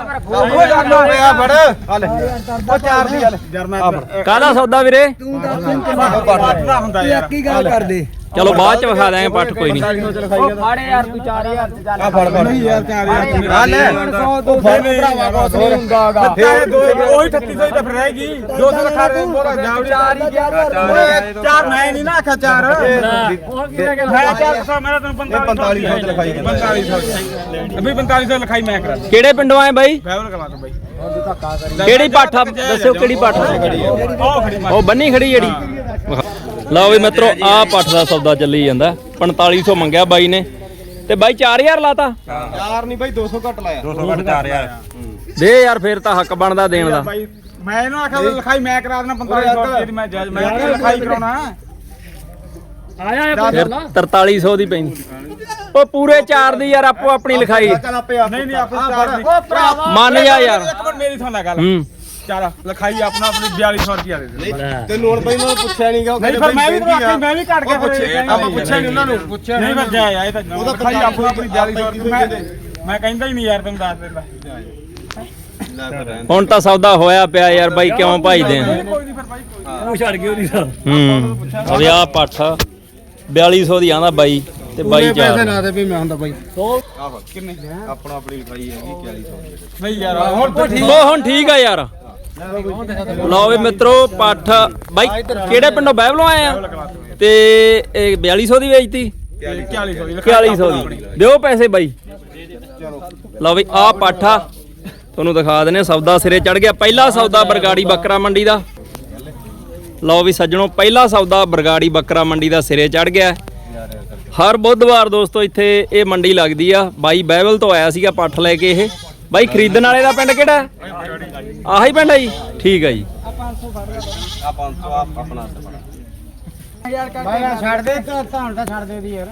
ਹੋਇਆ ਫੜ ਹਲ ਉਹ ਚਾਰ ਦੀ ਹਲ ਯਾਰ ਮੈਂ ਕਾਹਦਾ ਸੌਦਾ ਵੀਰੇ ਪਾਟਦਾ ਹੁੰਦਾ ਯਾਰ ਕੀ ਗੱਲ ਕਰਦੇ ਚਲੋ ਬਾਅਦ ਚ ਵਿਖਾ ਦਾਂਗੇ ਪੱਠ ਕੋਈ ਨਹੀਂ। ਫਾੜੇ ਯਾਰ ਤੂੰ 4000 ਚ ਚੱਲ। ਆ ਫੜ ਫੜ। ਨਹੀਂ ਯਾਰ ਚਾਰ ਯਾਰ ਆ ਲੈ ਉਹ ਫੜ। ਭਰਾਵਾ ਕੁਛ ਨਹੀਂ ਹੁੰਦਾਗਾ ਫੇਰ ਦੋ ਉਹੀ 3800 ਤਾਂ ਫਿਰ ਰਹੇਗੀ 200 ਰਖਾ ਦੇ ਬੋਰਾ ਜਾਵੜੀ ਓਏ ਚਾਰ ਮੈਂ ਨਹੀਂ ਨਾ ਆਖਿਆ ਚਾਰ। ਮੈਂ ਚਾਰ ਸੌ ਮੇਰਾ ਤੈਨੂੰ 4500 ਲਿਖਾਈ 4500 ਅਭੀ 4500 ਲਿਖਾਈ ਮੈਂ ਕਰਾ ਕਿਹੜੇ ਪਿੰਡੋਂ ਆਏ ਬਾਈ? ਫੈਵਰ ਕਿਹੜੀ ਪੱਠ? ਦੱਸਿਓ ਕਿਹੜੀ ਪੱਠ? ਉਹ ਬੰਨੀ ਖੜੀ ਜਿਹੜੀ। ਲਓ ਵੀ ਮਿੱਤਰੋ ਆ ਪੱਠ ਦਾ ਸੌਦਾ ਚੱਲੀ ਜਾਂਦਾ। 4500 ਮੰਗਿਆ ਬਾਈ ਨੇ। ਤੇ ਬਾਈ 4000 ਲਾਤਾ? ਚਾਰ ਨਹੀਂ ਬਾਈ 200 ਘੱਟ ਲਾਇਆ। 200 ਘੱਟ 4000 ਦੇ ਯਾਰ ਫੇਰ ਤਾਂ ਹੱਕ ਬਣਦਾ ਦੇਣ ਦਾ। ਬਾਈ ਮੈਂ ਇਹਨੂੰ ਆਖਿਆ ਲਿਖਾਈ ਮੈਂ ਕਰਾ ਦੇਣਾ 4500 ਰੁਪਏ ਦੀ ਮੈਂ ਜੱਜ ਮੈਂ ਲਿਖਾਈ ਕਰਾਉਣਾ। ਫਿਰ 4300 ਦੀ? ਪੈਂਦੀ। ਉਹ ਪੂਰੇ 4 ਦੀ ਯਾਰ ਆਪੋ ਆਪਣੀ ਲਿਖਾਈ। ਨਹੀਂ ਨਹੀਂ ਆਪੇ ਚਾਰ ਦੀ। ਉਹ ਭਰਾਵਾ ਮੰਨ ਜਾ ਯਾਰ। ਇੱਕ ਮਿੰਟ ਮੇਰੀ ਸੁਣ ਲੈ ਗੱਲ। ਹੂੰ। ਚੱਲ ਲਿਖਾਈ ਆਪਣਾ ਆਪਣੀ 4200 ਰੁਪਏ ਦੇ ਦੇ ਤੇ ਲੋੜ ਪਈ ਮੈਂ ਪੁੱਛਿਆ ਨਹੀਂਗਾ ਨਹੀਂ ਫਿਰ ਮੈਂ ਵੀ ਤੈਨੂੰ ਆਖਿਆ ਮੈਂ ਵੀ ਕੱਟ ਕੇ ਆਪਾਂ ਪੁੱਛਿਆ ਨਹੀਂ ਉਹਨਾਂ ਨੂੰ ਪੁੱਛਿਆ ਨਹੀਂ ਫਿਰ ਜਾਇਆ ਇਹ ਤਾਂ ਉਹਦਾ ਲਿਖਾਈ ਆਪੋ ਆਪਣੀ 4200 ਰੁਪਏ ਮੈਂ ਮੈਂ ਕਹਿੰਦਾ ਹੀ ਨਹੀਂ ਯਾਰ ਤੈਨੂੰ ਦੱਸ ਦਿੰਦਾ। ਹੁਣ ਤਾਂ ਸੌਦਾ ਹੋਇਆ ਪਿਆ ਯਾਰ ਬਾਈ ਕਿਉਂ ਭਾਈਦੇ ਆ ਕੋਈ ਨਹੀਂ ਫਿਰ ਬਾਈ ਕੋਈ ਹੂੰ ਅਵੇ ਆ। ਪੱਠ 4200 ਦੀ ਆਂਦਾ ਬਾਈ ਤੇ ਬਾਈ ਚਾਰ। ਨਾ ਦੇ ਵੀ ਮੈਂ ਹੁੰਦਾ ਬਾਈ। ਕਿੰਨੇ? ਆਪਣਾ ਆਪਣੀ ਲਿਖਾਈ ਹੈਗੀ 4100 ਨਹੀਂ ਯਾਰ ਹੁਣ ਤਾਂ ਠੀਕ ਉਹ ਹੁਣ ਠੀਕ ਆ ਯਾਰ। ਲਓ ਵੀ ਮਿੱਤਰੋ, ਪੱਠ ਬਾਈ, ਕਿਹੜੇ ਪਿੰਡੋਂ? ਬਹਿਬਲੋਂ ਆਏ ਆ? ਤੇ ਇਹ 4200 ਦੀ ਵੇਚਤੀ? 4100 ਦੀ। ਦਿਓ ਪੈਸੇ ਬਾਈ। ਲਓ ਵੀ ਆ ਪਾਠਾ ਤੁਹਾਨੂੰ ਦਿਖਾ ਦਿੰਨੇ ਸੌਦਾ ਸਿਰੇ ਚੜ ਗਿਆ। ਪਹਿਲਾ ਸੌਦਾ ਬਰਗਾੜੀ ਬੱਕਰਾ ਮੰਡੀ ਦਾ। ਲਓ ਵੀ ਸੱਜਣੋ, ਪਹਿਲਾ ਸੌਦਾ ਬਰਗਾੜੀ ਬੱਕਰਾ ਮੰਡੀ ਦਾ ਸਿਰੇ ਚੜ ਗਿਆ। ਹਰ ਬੁੱਧਵਾਰ ਦੋਸਤੋ, ਇੱਥੇ ਇਹ ਮੰਡੀ ਲੱਗਦੀ ਆ। ਬਾਈ ਬਾਈਬਲ ਤੋਂ ਆਇਆ ਸੀਗਾ ਪੱਠ ਲੈ ਕੇ ਇਹ। ਬਾਈ ਖਰੀਦਣ ਵਾਲੇ ਦਾ ਪਿੰਡ ਕਿਹੜਾ? ਹੈ? ਆਹੀ ਪਿੰਡ ਆ ਜੀ? ਠੀਕ ਆ ਜੀ। ਆਪਣਾ ਯਾਰ ਛੱਡ ਦੇ। ਤਾਂ ਹੁਣ ਤਾਂ ਛੱਡ ਦੇ ਦੀ ਯਾਰ।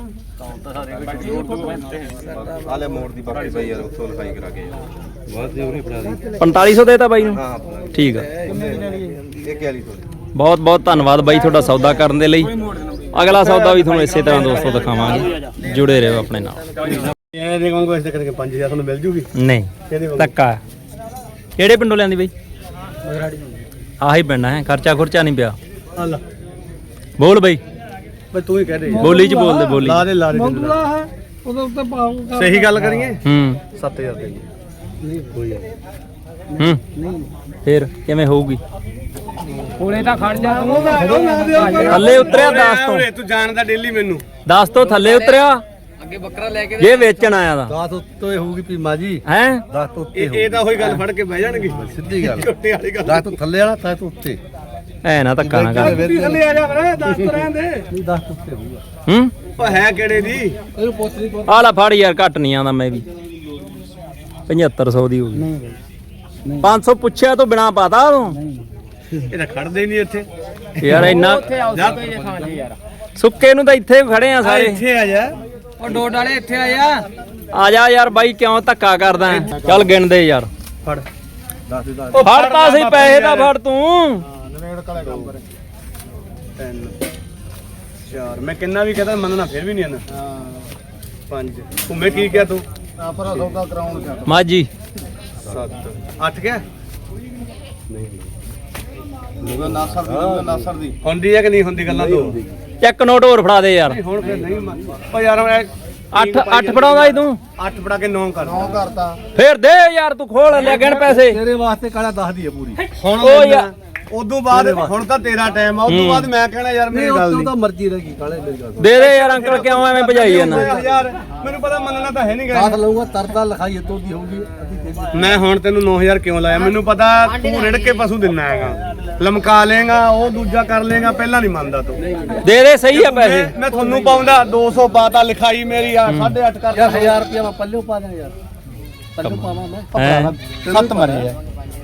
ਆਲੇ ਮੋੜ ਦੀ ਬਾਕੀ ਪਈ ਯਾਰ ਉੱਥੋਂ ਲਿਖਾਈ ਕਰਾ ਕੇ ਬਹੁਤ ਜ਼ਰੂਰੀ ਫੜਾ ਦੀ 4500 ਦੇਤਾ ਬਾਈ ਨੂੰ? ਹਾਂ ਠੀਕ ਆ। ਇਹ 4100 ਬਹੁਤ ਬਹੁਤ ਧੰਨਵਾਦ ਬਾਈ ਤੁਹਾਡਾ ਸੌਦਾ ਕਰਨ ਦੇ ਲਈ। ਅਗਲਾ ਸੌਦਾ ਵੀ ਤੁਹਾਨੂੰ ਇਸੇ ਤਰ੍ਹਾਂ ਦੋਸਤੋ ਦਿਖਾਵਾਂਗੇ। ਜੁੜੇ ਰਹੋ ਆਪਣੇ ਨਾਲ। ਇਹ ਦੇ ਵਾਂਗੂ ਇਸੇ ਕਰਕੇ 5000 ਤੁਹਾਨੂੰ ਮਿਲ ਜੂਗੀ। ਨਹੀਂ ਧੱਕਾ। ਕਿਹੜੇ ਪਿੰਡੋਂ ਲਿਆਂਦੀ ਬਾਈ? ਆਹੀ ਪਿੰਡ ਹੈ ਖਰਚਾ ਖੁਰਚਾ ਨਹੀਂ ਪਿਆ। ਬੋਲ ਬਾਈ। ਬਈ ਤੂੰ ਹੀ ਕਹਿ ਦੇ। ਬੋਲੀ ਚ ਬੋਲ ਦੇ ਬੋਲੀ। ਲਾ ਦੇ ਲਾ ਦੇ ਉੱਤੇ ਸਹੀ ਗੱਲ ਕਰੀਏ? ਹੂੰ। 7000 ਦੇ ਨਹੀਂ। ਕੋਈ ਹੂੰ। ਫੇਰ ਕਿਵੇਂ ਹੋਊਗੀ? ਕੋਲੇ ਤਾਂ ਖੜ ਜਾ। ਤੂੰ ਥੱਲੇ ਉਤਰਿਆ 10 ਤੋਂ। ਤੂੰ ਜਾਣਦਾ ਡੇਲੀ ਮੈਨੂੰ। 10 ਤੋਂ ਥੱਲੇ ਉਤਰਿਆ। ਅੱਗੇ ਬੱਕਰਾ ਲੈ ਕੇ ਜੇ ਵੇਚਣ ਆਇਆ ਦਾ 10 ਉੱਤੇ ਹੋਊਗੀ ਪੀਮਾ ਜੀ। ਹੈ? 10 ਤੋਂ ਉੱਤੇ ਇਹ ਤਾਂ ਉਹੀ ਗੱਲ ਫੜ ਕੇ ਬਹਿ ਜਾਣਗੇ। ਸਿੱਧੀ ਗੱਲ। ਛੋਟੇ ਵਾਲੀ ਗੱਲ। 10 ਤੋਂ ਥੱਲੇ ਵਾਲਾ ਤਾਂ ਉੱਤੇ। ਐ ਨਾ ਧੱਕਾ ਨਾ ਕਰ ਥੱਲੇ ਆ ਜਾ ਫਿਰ 10 ਤੋਂ ਰਹਿਣ ਦੇ। ਨਹੀਂ 10 ਤੋਂ ਉੱਤੇ ਹੋਊਗਾ। ਹੂੰ? ਉਹ ਹੈ ਕਿਹੜੇ ਦੀ? ਇਹਨੂੰ ਪੁੱਛ ਲਈ ਆ ਲੈ ਫੜ ਯਾਰ ਘੱਟ ਨਹੀਂ ਆਉਂਦਾ ਮੈਂ ਵੀ। 7500 ਦੀ ਹੋ ਗਈ 500 ਪੁੱਛਿਆ ਤੋਂ ਬਿਨਾ ਪਾਤਾ ਤੂੰ ਇਹ ਤਾਂ ਖੜਦੇ ਨਹੀਂ ਇੱਥੇ। ਯਾਰ ਇੰਨਾ ਉੱਥੇ ਆਉ ਕੋਈ ਜੇ ਥਾਂ ਜੀ ਯਾਰ। ਸੁੱਕੇ ਨੂੰ ਤਾਂ ਇੱਥੇ ਖੜੇ ਆ ਸਾਰੇ। ਇੱਥੇ ਆ ਜਾ। ਉਹ ਡੋਡ ਵਾਲੇ ਇੱਥੇ ਆਇਆ ਆ। ਜਾ ਯਾਰ ਬਾਈ ਕਿਉਂ ਧੱਕਾ ਕਰਦਾ ਹੈ? ਚੱਲ ਗਿਣ ਦੇ ਯਾਰ। ਫੜ। 10 ਦੇ 10 ਉਹ ਫੜਤਾ ਸੀ ਪੈਸੇ ਦਾ ਫੜ ਤੂੰ। ਤਿੰਨ ਚਾਰ। ਮੈਂ ਕਿੰਨਾ ਵੀ ਕਹਦਾ ਮੰਨਣਾ ਫਿਰ ਵੀ ਨਹੀਂ ਆਣਾ ਹਾਂ। ਪੰਜ। ਘੁੰਮੇ ਕੀ ਕਿਹਾ ਤੂੰ? ਆਪਰਾ ਸੌਦਾ ਕਰਾਉਣ ਜਾ ਮਾਜੀ। ਸੱਤ। ਅੱਠ ਗਿਆ ਨਹੀਂ ਨਾਸਰ ਦੀ ਨਾਸਰ ਦੀ। ਹੁੰਦੀ ਹੈ ਕਿ ਨਹੀਂ ਹੁੰਦੀ ਗੱਲਾਂ ਤੋਂ? ਇੱਕ ਨੋਟ ਹੋਰ ਫੜਾ ਦੇ ਯਾਰ। ਹੁਣ ਫਿਰ ਨਹੀਂ ਮੰਨ ਉਹ ਯਾਰ ਹੁਣ 8 8 ਫੜਾਉਂਦਾ ਸੀ ਤੂੰ? 8 ਫੜਾ ਕੇ 9 ਕਰ 9 ਕਰਤਾ। ਫੇਰ ਦੇ ਯਾਰ ਤੂੰ ਖੋਲ ਲੈ ਗਿਣ ਪੈਸੇ। ਤੇਰੇ ਵਾਸਤੇ ਕਾਲਾ 10 ਦੀ ਹੈ ਪੂਰੀ ਉਹ ਯਾਰ ਉਦੋਂ ਬਾਅਦ ਹੁਣ ਤਾਂ ਤੇਰਾ ਟਾਈਮ ਆ ਉਦੋਂ ਬਾਅਦ ਮੈਂ ਕਹਿਣਾ ਯਾਰ ਮੇਰੀ ਗੱਲ ਨਹੀਂ। ਤਾਂ ਮਰਜ਼ੀ ਰਹੀ ਕਾਲੇ ਮੇਰੀ ਗੱਲ ਦੇ ਦੇ ਯਾਰ ਅੰਕਲ ਕਿਉਂ ਐਵੇਂ ਭਜਾਈ ਜਾਂਦਾ? ਯਾਰ ਮੈਨੂੰ ਪਤਾ ਮੰਨਣਾ ਤਾਂ ਹੈ ਨਹੀਂ ਗਾ। ਲਊਗਾ ਤਰਦਾ ਲਿਖਾਈ ਇਤੋਂ ਦੀ ਹੋਊਗੀ ਮੈਂ ਹੁਣ ਤੈਨੂੰ 9000 ਕਿਉਂ ਲਾਇਆ? ਮੈਨੂੰ ਪਤਾ ਤੂੰ ਰਿੜ ਕੇ ਪਸ਼ੂ ਦਿੰਨਾ ਹੈਗਾ। ਲਮਕਾ ਲੇਗਾ ਉਹ ਦੂਜਾ ਕਰ ਲੇਗਾ ਪਹਿਲਾਂ ਨਹੀਂ ਮੰਨਦਾ ਤੂੰ। ਦੇ ਦੇ ਸਹੀ ਆ ਪੈਸੇ। ਮੈਂ- ਤੁਹਾਨੂੰ ਪਾਉਂਦਾ 200 ਪਾਤਾ ਲਿਖਾਈ ਮੇਰੀ ਆ 8.5 ਕਰ ਯਾਰ 1000 ਰੁਪਿਆ ਮੈਂ ਪੱਲਿਓ ਪਾ ਦਿਆਂ ਯਾਰ। ਪੱਲਿਓ ਪਾਵਾਂ ਮੈਂ? ਸੱਤ ਮਰੇ ਆ।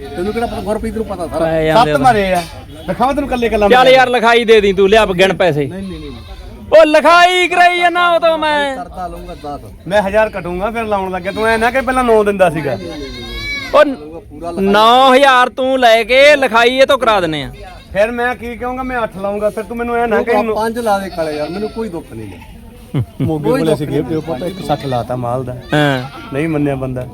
ਤੈਨੂੰ ਕਿਹੜਾ ਪਤਾ ਗੁਰਪ੍ਰੀਤ ਨੂੰ ਪਤਾ ਸਾਰਾ। ਪੈ ਜਾਂਦੇ ਸੱਤ ਮਰੇ ਆ। ਦਿਖਾਵਾਂ ਤੈਨੂੰ ਕੱਲੇ ਕੱਲਾ ਚੱਲ ਯਾਰ ਲਿਖਾਈ ਦੇ ਦੀ ਤੂੰ ਲਿਆ ਗਿਣ ਪੈਸੇ। ਨਹੀਂ ਨਹੀਂ ਨਹੀਂ ਉਹ ਲਿਖਾਈ ਕਰਾਈ ਜਾਂਦਾ ਉਹ ਤੋਂ ਮੈਂ ਕਰਤਾ ਲਊਂਗਾ 10 ਮੈਂ 1000 ਕਟੂੰਗਾ ਫਿਰ ਲਾਉਣ ਲੱਗਿਆ। ਤੂੰ ਐ ਨਾ ਕਿ ਪਹਿਲਾਂ 9 ਦਿੰਦਾ ਸੀਗਾ। ਉਹ 9000 ਤੂੰ ਲੈ ਕੇ ਲਿਖਾਈ ਇਹ ਤੋਂ ਕਰਾ ਦਿੰਨੇ ਆ। ਫਿਰ ਮੈਂ ਕੀ ਕਹੂੰਗਾ ਮੈਂ 8 ਲਾਉਂਗਾ ਫਿਰ ਤੂੰ ਮੈਨੂੰ ਐ ਨਾ ਕਿ 5 ਲਾ ਦੇ ਕਾਲੇ ਯਾਰ ਮੈਨੂੰ ਕੋਈ ਦੁੱਖ ਨਹੀਂ। ਹੈ। ਮੋਗੇ ਕੋਲੇ ਸੀ ਗਏ ਪਿਓ ਪਤਾ ਇੱਕ 60 ਲਾਤਾ ਮਾਲ ਦਾ। ਹਾਂ। ਨਹੀਂ ਮੰਨਿਆ ਬੰਦਾ।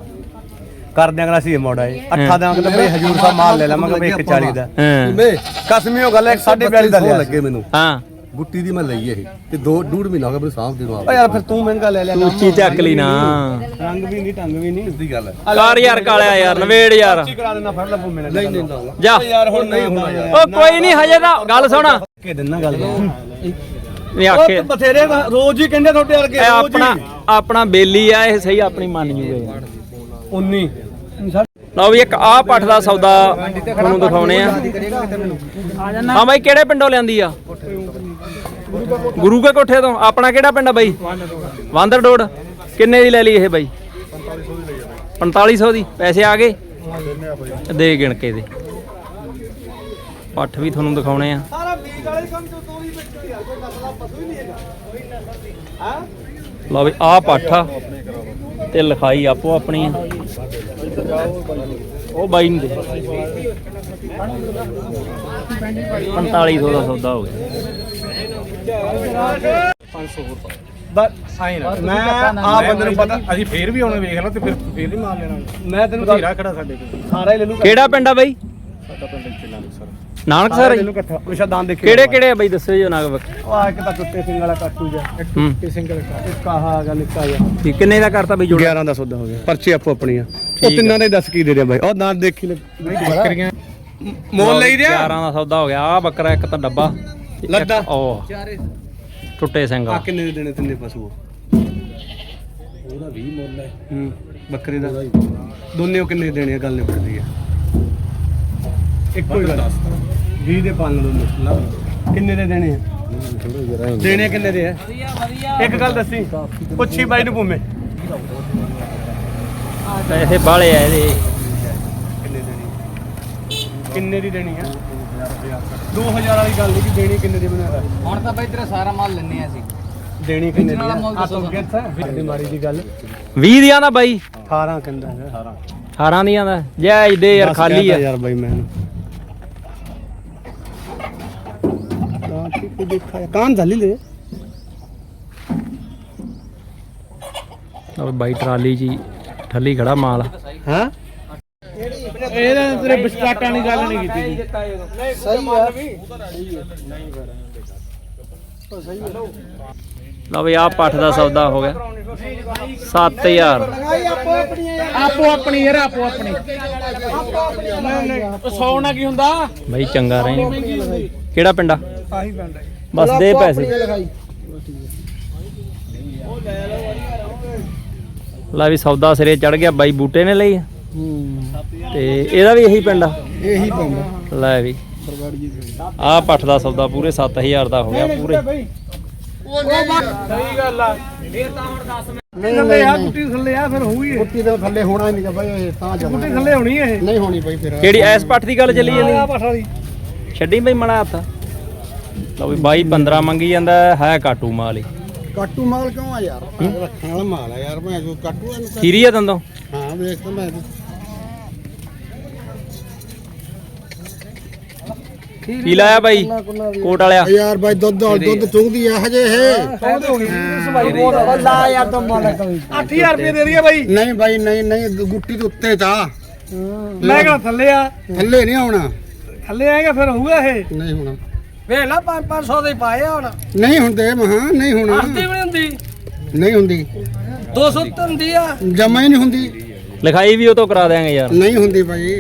ਕਰ ਦਿਆਂਗਾ ਅਸੀਂ ਇਹ ਮੋੜਾ ਏ ਅੱਠਾ ਦਿਆਂਗਾ ਤਾਂ ਹਜੂਰ ਸਾਹਿਬ ਮਾਲ ਲੈ ਲਾ ਮੈਂ ਕਿਹਾ 140 ਦਾ। ਹਾਂ। ਕਸਮੀ ਉਹ ਗੱਲ ਹੈ 1.5 ਦਾ ਲਿਆ ਲੱਗੇ ਮੈਨੂੰ। ਹਾਂ। ਗੁੱਟੀ ਦੀ ਮੈਂ ਲਈ ਇਹ ਤੇ ਦੋ ਡੂਢ ਮਹੀਨਾ ਹੋ ਗਿਆ ਮੈਨੂੰ ਸਾਹਮਣੇ ਨੂੰ ਓ ਯਾਰ ਫਿਰ ਤੂੰ ਮਹਿੰਗਾ ਲੈ ਲਿਆ ਤੂੰ ਉੱਚੀ ਚੱਕ ਲਈ ਨਾ। ਰੰਗ ਵੀ ਨਹੀਂ ਢੰਗ ਵੀ ਨਹੀਂ। ਦੀ ਗੱਲ ਹੈ। ਕਾਰ ਯਾਰ ਕਾਲਿਆ ਯਾਰ ਨਵੇੜ ਯਾਰ। ਕੀ ਕਰਾ ਦੇਣਾ ਫੜ ਲੈ ਭੂਮੇ ਨਾਲ। ਨਹੀਂ ਨਹੀਂ ਜਾ। ਯਾਰ ਹੁਣ ਨਹੀਂ ਹੋਣਾ ਯਾਰ। ਉਹ ਕੋਈ ਨਹੀਂ ਹਜੇ ਤਾਂ ਗੱਲ ਸੁਣ। ਕੇ ਦਿੰਨਾ ਗੱਲ ਵੀ ਆਖੇ। ਬਥੇਰੇ ਰੋਜ਼ ਹੀ ਕਹਿੰਦੇ ਤੁਹਾਡੇ ਵਰਗੇ ਇਹ ਆਪਣਾ ਆਪਣਾ ਬੇਲੀ ਆ ਇਹ ਸਹੀ ਆਪਣੀ ਮੰਨ ਜੂਗੇ ਯਾਰ। 19 ਲਓ ਵੀ ਇੱਕ ਆਹ ਪੱਠ ਦਾ ਸੌਦਾ ਤੁਹਾਨੂੰ ਦਿਖਾਉਣੇ ਆ। ਹਾਂ ਬਾਈ, ਕਿਹੜੇ ਪਿੰਡੋਂ ਲਿਆਂਦੀ ਆ? ਗੁਰੂ ਕੇ ਕੋਠੇ ਤੋਂ। ਆਪਣਾ ਕਿਹੜਾ ਪਿੰਡ ਆ ਬਾਈ? ਵਾਂਦਰ ਡੋੜ ਕਿੰਨੇ ਦੀ ਲੈ ਲਈ ਇਹ ਬਾਈ? 4500 ਦੀ। ਪੈਸੇ ਆ ਗਏ? ਦੇ ਗਿਣ ਕੇ ਦੇ। ਪੱਠ ਵੀ ਤੁਹਾਨੂੰ ਦਿਖਾਉਣੇ ਆ। ਲਓ ਵੀ ਆਹ ਪੱਠ ਆ ਤੇ ਲਿਖਾਈ ਆਪੋ ਆਪਣੀ ਆ। ਉਹ ਬਾਈ ਨੂੰ ਦੇ। 4500 ਦਾ ਸੌਦਾ ਹੋ ਗਿਆ। ਬਸ ਆਈ ਨਾ ਮੈਂ ਆ ਬੰਦੇ ਨੂੰ ਪਤਾ ਅਸੀਂ ਫੇਰ ਵੀ ਉਹਨੇ ਵੇਖ ਲਾ ਤੇ ਫਿਰ ਫੇਰ ਨਹੀਂ ਮਾਰ ਲੈਣਾ। ਮੈਂ ਤੈਨੂੰ ਧੀਰਾ ਖੜਾ ਸਾਡੇ ਕੋਲ। ਸਾਰਾ ਹੀ ਲੈ ਲੂ ਕਿਹੜਾ ਪਿੰਡ ਆ ਬਾਈ? ਸਾਡਾ ਪਿੰਡ ਇੱਥੇ ਲਾਂਗੇ ਸਰ। ਨਾਨਕ ਸਾਰਾ ਸਰ ਲੈ ਲੂ ਇਕੱਠਾ ਕੁਛ ਦਾਨ ਦੇਖੇ ਕਿਹੜੇ ਕਿਹੜੇ ਆ ਬਾਈ? ਦੱਸਿਓ ਜੀ ਨਾਗ ਬੱਕ ਉਹ ਆ ਇੱਕ ਤਾਂ ਕੁੱਤੇ ਸਿੰਘ ਵਾਲਾ ਕਾਟੂ ਜਾ ਕੁੱਤੇ ਸਿੰਘ ਵਾਲਾ ਇੱਕ ਆਹ ਜਿਹਾ। ਠੀਕ ਕਿੰਨੇ ਦਾ ਕਰਤਾ ਬਾਈ ਜੋੜਾ? 11 ਦਾ ਸੌਦਾ ਹੋ ਗਿਆ। ਪਰਚੀ ਆਪੋ ਆਪਣੀਆਂ ਉਹ ਤਿੰਨਾਂ ਦੇ ਦੱਸ ਕੀ ਦੇ ਰਿਹਾ ਬਾਈ? ਉਹ ਦਾਨ ਦੇਖੀ ਲੈ। ਬੱਕਰੀਆਂ। ਮੋਲ ਲਈ ਰਿਹਾ? 11 ਦਾ ਸੌਦਾ ਹੋ ਗਿਆ। ਆ ਬੱਕਰਾ ਇੱਕ ਤਾਂ ਡੱਬਾ। ਲੱਦਾ। ਉਹ। ਟੁੱਟੇ ਸਿੰਘ। ਆ ਕਿੰਨੇ ਦੇ ਦੇਣੇ ਤਿੰਨੇ ਪਸ਼ੂ? ਉਹਦਾ 20 ਮੁੱਲ ਹੈ। ਹੂੰ ਬੱਕਰੇ ਦਾ। ਦੋਨੇ ਉਹ ਕਿੰਨੇ ਦੇਣੇ ਆ? ਗੱਲ ਨਿਬੜਦੀ ਆ। ਇੱਕੋ ਹੀ ਗੱਲ। 20 ਦੇ ਪਾਲਣ ਦੋਨੇ। ਕਿੰਨੇ ਦੇ ਦੇਣੇ ਆ? ਦੇਣੇ ਕਿੰਨੇ ਦੇ ਆ? ਇੱਕ ਗੱਲ ਦੱਸੀ। ਪੁੱਛੀ ਬਾਈ ਨੂੰ ਭੂਮੇ। ਪੈਸੇ ਬਾਲੇ ਆ ਇਹਦੇ ਕਿੰਨੇ ਦੇਣੀ? ਕਿੰਨੇ ਦੀ ਦੇਣੀ ਆ? 2000 ਵਾਲੀ ਗੱਲ ਨਹੀਂ ਕਿ ਦੇਣੀ ਕਿੰਨੇ ਦੀ ਬਣਾ ਹੁਣ ਤਾਂ ਬਈ ਤੇਰਾ ਸਾਰਾ ਮਾਲ ਲੈਣੇ ਆ ਅਸੀਂ। ਦੇਣੀ ਕਿੰਨੇ ਦੀ ਆ? ਤੋਂ ਗਿਆ ਥਾ ਸਾਡੀ ਮਾਰੀ ਦੀ ਗੱਲ। 20 ਦੀਆਂ ਦਾ ਬਾਈ। 18 ਕਹਿੰਦਾ ਹੈ। 18 18 ਦੀਆਂ ਦਾ। ਜੈ ਦੇ ਯਾਰ ਖਾਲੀ ਆ। ਯਾਰ ਬਾਈ ਮੈਨੂੰ। ਤਾਂ ਠੀਕ ਦੇਖਾ ਕਾਨ झाली ਜੀ ਠੱਲੀ ਖੜਾ ਮਾਲ। ਹਾਂ? ਇਹਦਾ ਤੇਰੇ ਬਿਸਟਾਟਾਂ ਵਾਲੀ ਗੱਲ ਨਹੀਂ ਕੀਤੀ ਲਓ ਵੀ ਆਹ ਪੱਠ ਦਾ ਸੌਦਾ ਹੋ ਗਿਆ। 7000 ਆਪੋ ਆਪਣੀ ਯਾਰ ਆਪੋ ਆਪਣੀ। ਉਹ ਸੌ ਨਾ ਕੀ ਹੁੰਦਾ? ਬਾਈ ਚੰਗਾ ਰਹੇ। ਕਿਹੜਾ ਪਿੰਡ ਆ? ਆਹੀ ਪਿੰਡ ਹੈ। ਬਸ ਦੇ ਪੈਸੇ। ਲੈ ਵੀ ਸੌਦਾ ਸਿਰੇ ਚੜ ਗਿਆ ਬਾਈ ਬੂਟੇ ਨੇ ਲਈ ਆ। ਤੇ ਇਹਦਾ ਵੀ ਇਹੀ ਪਿੰਡ ਆ? ਇਹੀ ਪਿੰਡ ਲੈ ਵੀ। ਆਹ ਪੱਠ ਦਾ ਸੌਦਾ ਪੂਰੇ 7000 ਦਾ ਹੋ ਗਿਆ ਪੂਰੇ। ਸਹੀ ਗੱਲ ਆ। ਨਹੀਂ ਥੱਲੇ ਆ ਕੁੱਟੀ ਥੱਲੇ ਆ ਫਿਰ ਹੋਈ ਕੁੱਟੀ ਦੇ ਥੱਲੇ ਹੋਣਾ ਹੀ ਨਹੀਂ ਬਾਈ ਇਹ ਤਾਂ ਜਮਾ ਕੁੱਟੀ ਥੱਲੇ ਹੋਣੀ ਇਹ। ਨਹੀਂ ਹੋਣੀ ਬਾਈ ਫਿਰ। ਕਿਹੜੀ ਐਸ ਪੱਠ ਦੀ ਗੱਲ ਚੱਲੀ ਆ ਜਾਂਦੀ ਪਾਠਾ ਦੀ ਛੱਡੀ ਬਈ ਮਣਾ ਹੱਥ। ਲਓ ਵੀ ਬਾਈ 15 ਮੰਗੀ ਜਾਂਦਾ ਹੈ ਕਾਟੂ ਮਾਲ ਹੀ। ਕਾਟੂ ਮਾਲ ਕਿਉਂ ਆ ਯਾਰ? ਰੱਖਣ ਵਾਲਾ ਮਾਲ ਆ ਯਾਰ ਮੈਂ ਜੋ ਕਾਟੂ ਇਹਨੂੰ ਤਾਂ- ਖੀਰੀ ਆ ਦੰਦੋਂ? ਹਾਂ ਵੇਖ ਤਾਂ ਮੈਂ ਕੀ ਲਾਇਆ ਬਾਈ? ਕੋਟ ਵਾਲਿਆ? ਯਾਰ ਬਾਈ ਦੁੱਧ ਦੁੱਧ ਚੁੰਗਦੀ ਆ ਹਜੇ ਇਹ। ਲਾ ਯਾਰ ਤੋਂ ਮਾਲ ਕਵੀ 8000 ਰੁਪਏ ਦੇ ਰਹੀ ਆ ਬਾਈ। ਨਹੀਂ ਬਾਈ ਨਹੀਂ ਨਹੀਂ ਗੁੱਟੀ ਦੇ ਉੱਤੇ ਤਾਂ। ਮੈਂ ਕਿਹਾ ਥੱਲੇ ਆ। ਥੱਲੇ ਨਹੀਂ ਆਉਣਾ। ਥੱਲੇ ਆਏਗਾ ਫਿਰ ਹੋਊਗਾ ਇਹ? ਨਹੀਂ ਹੋਣਾ। ਵੇਖ ਲਾ 5-500 ਦੇ ਪਾਏ ਆ ਹੁਣ। ਨਹੀਂ ਹੁੰਦੇ ਮਹਾ ਨਹੀਂ ਹੋਣਾ। ਆਰਤੀ ਵੀ ਹੁੰਦੀ। ਨਹੀਂ ਹੁੰਦੀ। 200 ਤੇ ਹੁੰਦੀ ਆ। ਜਮਾ ਹੀ ਨਹੀਂ ਹੁੰਦੀ। ਲਿਖਾਈ ਵੀ ਉਹ ਤੋਂ ਕਰਾ ਦਿਆਂਗੇ ਯਾਰ। ਨਹੀਂ ਹੁੰਦੀ ਬਾਈ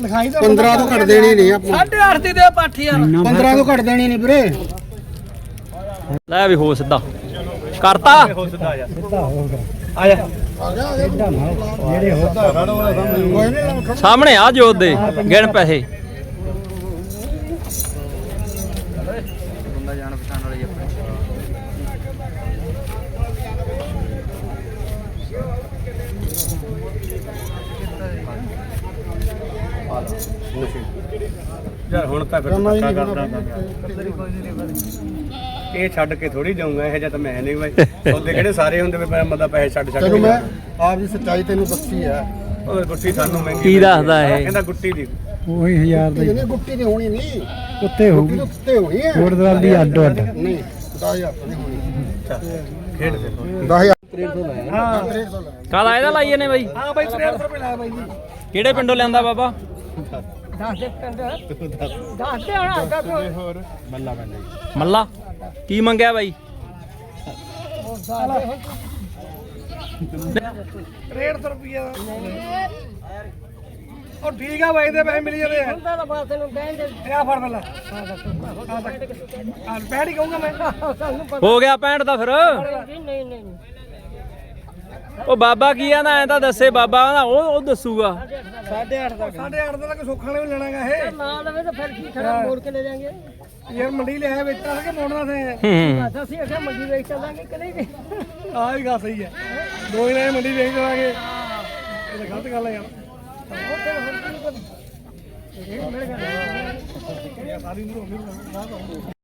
ਲਿਖਾਈ ਤਾਂ 15 ਤੋਂ ਘੱਟ ਦੇਣੀ ਨਹੀਂ ਆਪਾਂ। 8.5 ਦੀ ਦੇ ਪੱਠ ਯਾਰ। 15 ਤੋਂ ਘੱਟ ਦੇਣੀ ਨਹੀਂ ਵੀਰੇ। ਲੈ ਵੀ ਹੋ ਸਿੱਧਾ। ਕਰਤਾ। ਹੋ ਸਿੱਧਾ ਆ ਜਾ ਆ ਜਾ ਕੋਈ ਨਹੀਂ ਸਾਹਮਣੇ ਆ ਜੋਤ ਦੇ ਗਿਣ ਪੈਸੇ। ਯਾਰ ਹੁਣ ਤਾਂ ਫਿਰ ਧੱਕਾ ਕਰਦਾ ਇਹ ਛੱਡ ਕੇ ਥੋੜੀ ਜਾਊਂਗਾ ਇਹ ਜਾਂ ਤਾਂ ਮੈਂ ਨਹੀਂ ਬਾਈ। ਸੌਦੇ ਕਿਹੜੇ ਸਾਰੇ ਹੁੰਦੇ ਵੀ ਮੈਂ ਮਦਾ ਪੈਸੇ ਛੱਡ ਛੱਡ ਚਲੋ ਮੈਂ ਆਪ ਦੀ ਸੱਚਾਈ ਤੈਨੂੰ ਦੱਸੀ ਆ। ਉਹ ਗੁੱਟੀ ਸਾਨੂੰ ਮਹਿੰਗੀ ਕੀ ਦੱਸਦਾ ਇਹ? ਕਹਿੰਦਾ ਗੁੱਟੀ ਦੀ। ਉਹੀ ਹਜ਼ਾਰ ਇਹਨੇ ਗੁੱਟੀ ਦੀ ਹੋਣੀ ਨਹੀਂ। ਉੱਤੇ ਤੋਂ ਉੱਤੇ ਹੋਣੀ ਹੈ ਦਵਾਲ ਦੀ ਅੱਡੋ ਅੱਡ। ਨਹੀਂ 10000 ਨਹੀਂ ਹੋਣੀ। ਖੇਡ ਦੇ 10000 ਕਾਹਦਾ ਇਹਦਾ ਲਾਈਏ ਨੇ ਬਾਈ? ਹਾਂ ਬਾਈ 63 ਰੁਪਏ ਲਾਇਆ ਬਾਈ ਜੀ। ਕਿਹੜੇ ਪਿੰਡੋਂ ਲਿਆਂਦਾ ਬਾਬਾ? ਦੱਸ ਦੇ ਕੰਦ ਦੱਸ। ਦੇ ਹੁਣ ਅੱਗਾ ਤੋਂ ਮੱਲਾ ਕੀ ਮੰਗਿਆ ਬਾਈ? 63 ਰੁਪਏ ਉਹ ਠੀਕ ਆ ਬਾਈ ਦੇ ਪੈਸੇ ਮਿਲ ਜਾਂਦੇ ਆ। ਹੁੰਦਾ ਤਾਂ ਬਾਤ ਨੂੰ ਕਹਿਣ ਦੇ। ਆ ਫੜ ਪਹਿਲਾਂ ਆ ਪੈੜ ਹੀ ਕਹੂੰਗਾ ਮੈਂ। ਸਾਨੂੰ ਪਤਾ। ਹੋ ਗਿਆ 65 ਦਾ ਫਿਰ। ਨਹੀਂ ਨਹੀਂ ਨਹੀਂ। ਉਹ ਬਾਬਾ ਕੀ ਆਂਦਾ ਐ ਤਾਂ ਦੱਸੇ ਬਾਬਾ ਉਹ ਉਹ ਦੱਸੂਗਾ। 8.5 ਦਾ 8.5 ਦਾ ਤਾਂ ਕੋਈ ਸੌਖਾ ਨਹੀਂ ਲੈਣਾਗਾ ਇਹ। ਨਾ ਲਵੇ ਤਾਂ ਫਿਰ ਕੀ ਖੜਾ ਮੋੜ ਕੇ ਲੈ ਜਾਾਂਗੇ। ਯਾਰ ਮੰਡੀ ਲਿਆ ਵੇਚਣਾ ਕਿ ਮੋੜਨਾ ਤੇ ਹੂੰ ਬਸ ਅਸੀਂ ਮੰਡੀ ਵੇਚ ਚੱਲਾਂਗੇ ਕਿ ਨਹੀਂ ਆ ਵੀ ਗੱਲ ਸਹੀ ਹੈ। ਦੋ ਹੀ ਨੇ ਮੰਡੀ ਵੇਚ ਚੱਲਾਂਗੇ। ਇਹ ਤਾਂ ਗਲਤ ਗੱਲ ਹੈ ਯਾਰ। ਇਹ ਮਿਲ ਗਿਆ ਸਾਰੀ ਨੂੰ ਹੋ ਗਈ